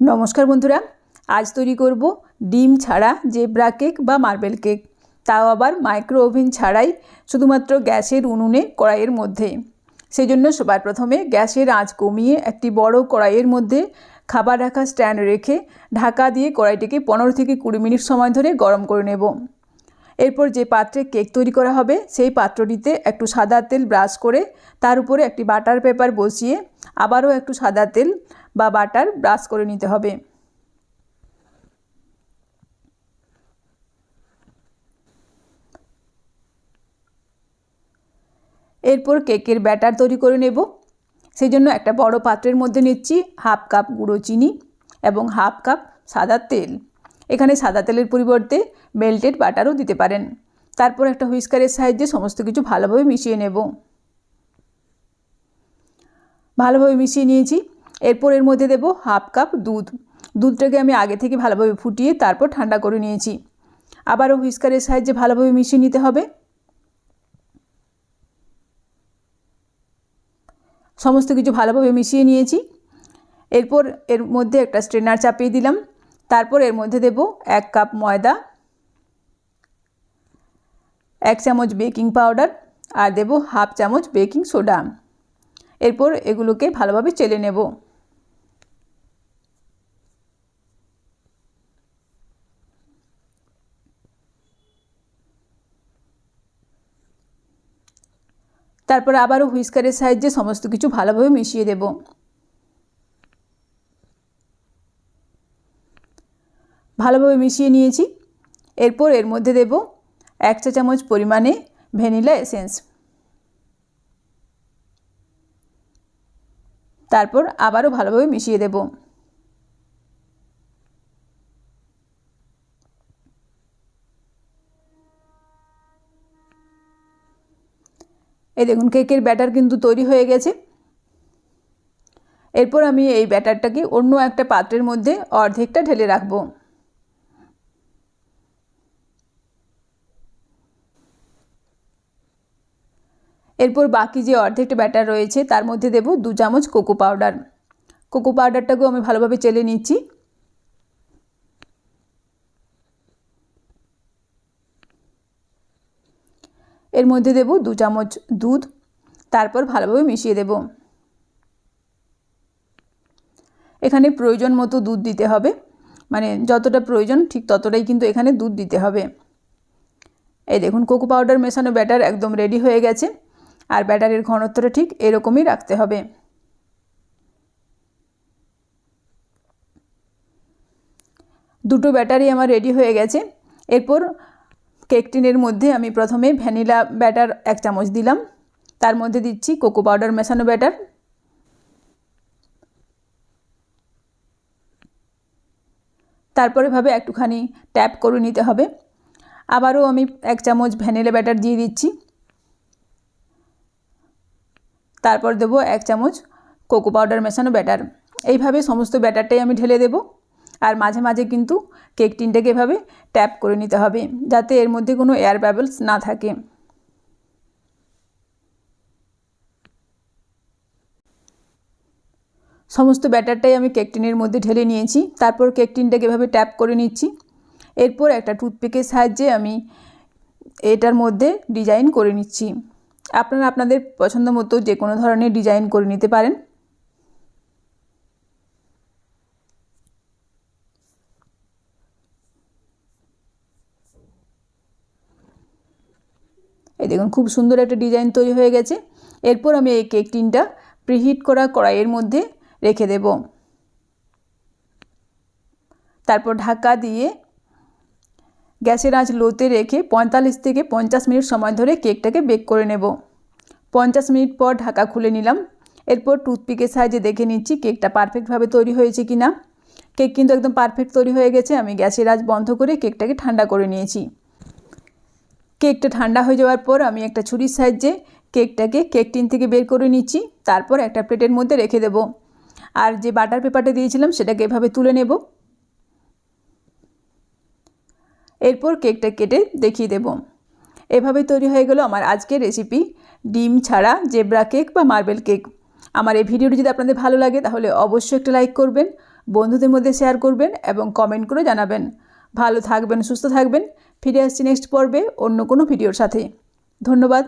নমস্কার বন্ধুরা, আজ তৈরি করব ডিম ছাড়া জেব্রা কেক বা মার্বেল কেক। তাও আবার মাইক্রো ওভেন ছাড়াই শুধুমাত্র গ্যাসের উনুনে কড়াইয়ের মধ্যে। সেই জন্য সবার প্রথমে গ্যাসের আঁচ কমিয়ে একটি বড় কড়াইয়ের মধ্যে খাবার রাখা স্ট্যান্ড রেখে ঢাকা দিয়ে কড়াইটিকে পনেরো থেকে কুড়ি মিনিট সময় ধরে গরম করে নেব। এরপর যে পাত্রে কেক তৈরি করা হবে, সেই পাত্রটিতে একটু সাদা তেল ব্রাশ করে তার উপরে একটি বাটার পেপার বসিয়ে আবারও একটু সাদা তেল বা বাটার ব্রাশ করে নিতে হবে। এরপর কেকের ব্যাটার তৈরি করে নেব। সেই জন্য একটা বড় পাত্রের মধ্যে নিচ্ছি হাফ কাপ গুঁড়ো চিনি এবং হাফ কাপ সাদা তেল। এখানে সাদা তেলের পরিবর্তে মেল্টেড বাটারও দিতে পারেন। তারপর একটা হুইস্কারের সাহায্যে সমস্ত কিছু ভালোভাবে মিশিয়ে নেব। ভালোভাবে মিশিয়ে নিয়েছি। এরপর এর মধ্যে দেব হাফ কাপ দুধ। দুধটাকে আমি আগে থেকে ভালোভাবে ফুটিয়ে তারপর ঠান্ডা করে নিয়েছি। আবারও হুইস্কারের সাহায্যে ভালোভাবে মিশিয়ে নিতে হবে। সমস্ত কিছু ভালোভাবে মিশিয়ে নিয়েছি। এরপর এর মধ্যে একটা স্ট্রেনার চাপিয়ে দিলাম। তারপর এর মধ্যে দেব এক কাপ ময়দা, এক চামচ বেকিং পাউডার আর দেব হাফ চামচ বেকিং সোডা। এরপর এগুলোকে ভালোভাবে চেলে নেব। তারপর আবারও হুইস্কারের সাহায্যে সমস্ত কিছু ভালোভাবে মিশিয়ে দেব। ভালোভাবে মিশিয়ে নিয়েছি। এরপর এর মধ্যে দেব এক চা চামচ পরিমাণে ভ্যানিলা এসেন্স। তারপর আবারও ভালোভাবে মিশিয়ে দেব। এই দেখুন, কেকের ব্যাটার কিন্তু তৈরি হয়ে গেছে। এরপর আমি এই ব্যাটারটাকে অন্য একটা পাত্রের মধ্যে অর্ধেকটা ঢেলে রাখব। এরপর বাকি যে অর্ধেকটা ব্যাটার রয়েছে, তার মধ্যে দেব দু চামচ কোকো পাউডার। কোকো পাউডারটাকেও আমি ভালোভাবে চেলে নিচ্ছি। এর মধ্যে দেব দু চামচ দুধ, তারপর ভালোভাবে মিশিয়ে দেব। এখানে প্রয়োজন মতো দুধ দিতে হবে। মানে যতটা প্রয়োজন ঠিক ততটাই কিন্তু এখানে দুধ দিতে হবে। এই দেখুন, কোকো পাউডার মেশানো ব্যাটার একদম রেডি হয়ে গেছে। আর ব্যাটারির ঘনত্বটা ঠিক এরকমই রাখতে হবে। দুটো ব্যাটারি আমার রেডি হয়ে গেছে। এরপর কেক টিনের মধ্যে আমি প্রথমে ভ্যানিলা ব্যাটার এক চামচ দিলাম। তার মধ্যে দিচ্ছি কোকো পাউডার মেশানো ব্যাটার। তারপরে ভাবে একটুখানি ট্যাপ করে নিতে হবে। আবারও আমি এক চামচ ভ্যানিলা ব্যাটার দিয়ে দিচ্ছি। তারপর দেবো এক চামচ কোকো পাউডার মেশানো ব্যাটার। এইভাবে সমস্ত ব্যাটারটাই আমি ঢেলে দেব। আর মাঝে মাঝে কিন্তু কেক টিনটাকে এভাবে ট্যাপ করে নিতে হবে যাতে এর মধ্যে কোনো এয়ার ব্যাবলস না থাকে। সমস্ত ব্যাটারটাই আমি কেক টিনের মধ্যে ঢেলে নিয়েছি, তারপর কেক টিনটাকে এভাবে ট্যাপ করে নিচ্ছি। এরপর একটা টুথপিকের সাহায্যে আমি এটার মধ্যে ডিজাইন করে নিচ্ছি। আপনারা আপনাদের পছন্দ মতো যে কোনো ধরনের ডিজাইন করে নিতে পারেন। এই দেখুন, খুব সুন্দর একটা ডিজাইন তৈরি হয়ে গেছে। এরপর আমি এই কেক টিনটা প্রিহিট করা কড়াইয়ের মধ্যে রেখে দেব। তারপর ঢাকা দিয়ে গ্যাসের আঁচ লোতে রেখে পঁয়তাল্লিশ থেকে পঞ্চাশ মিনিট সময় ধরে কেকটাকে বেক করে নেব। পঞ্চাশ মিনিট পর ঢাকা খুলে নিলাম। এরপর টুথপিকের সাহায্যে দেখে নিচ্ছি কেকটা পারফেক্টভাবে তৈরি হয়েছে কি না কেক কিন্তু একদম পারফেক্ট তৈরি হয়ে গেছে। আমি গ্যাসের আঁচ বন্ধ করে কেকটাকে ঠান্ডা করে নিয়েছি। কেকটা ঠান্ডা হয়ে যাওয়ার পর আমি একটা ছুরির সাহায্যে কেকটাকে কেক টিন থেকে বের করে নিচ্ছি, তারপর একটা প্লেটের মধ্যে রেখে দেব। আর যে বাটার পেপারটা দিয়েছিলাম সেটাকে এভাবে তুলে নেব। এরপর কেকটা কেটে দেখিয়ে দেব। এভাবে তৈরি হয়ে গেল আমার আজকের রেসিপি। ডিম ছাড়া জেব্রা কেক বা মার্বেল কেক। আমার এই ভিডিওটি যদি আপনাদের ভালো লাগে তাহলে অবশ্যই একটা লাইক করবেন, বন্ধুদের মধ্যে শেয়ার করবেন এবং কমেন্ট করে জানাবেন। ভালো থাকবেন সুস্থ থাকবেন। ফিরে আসছি নেক্সট পর্বে অন্য কোনো ভিডিওর সাথে। ধন্যবাদ।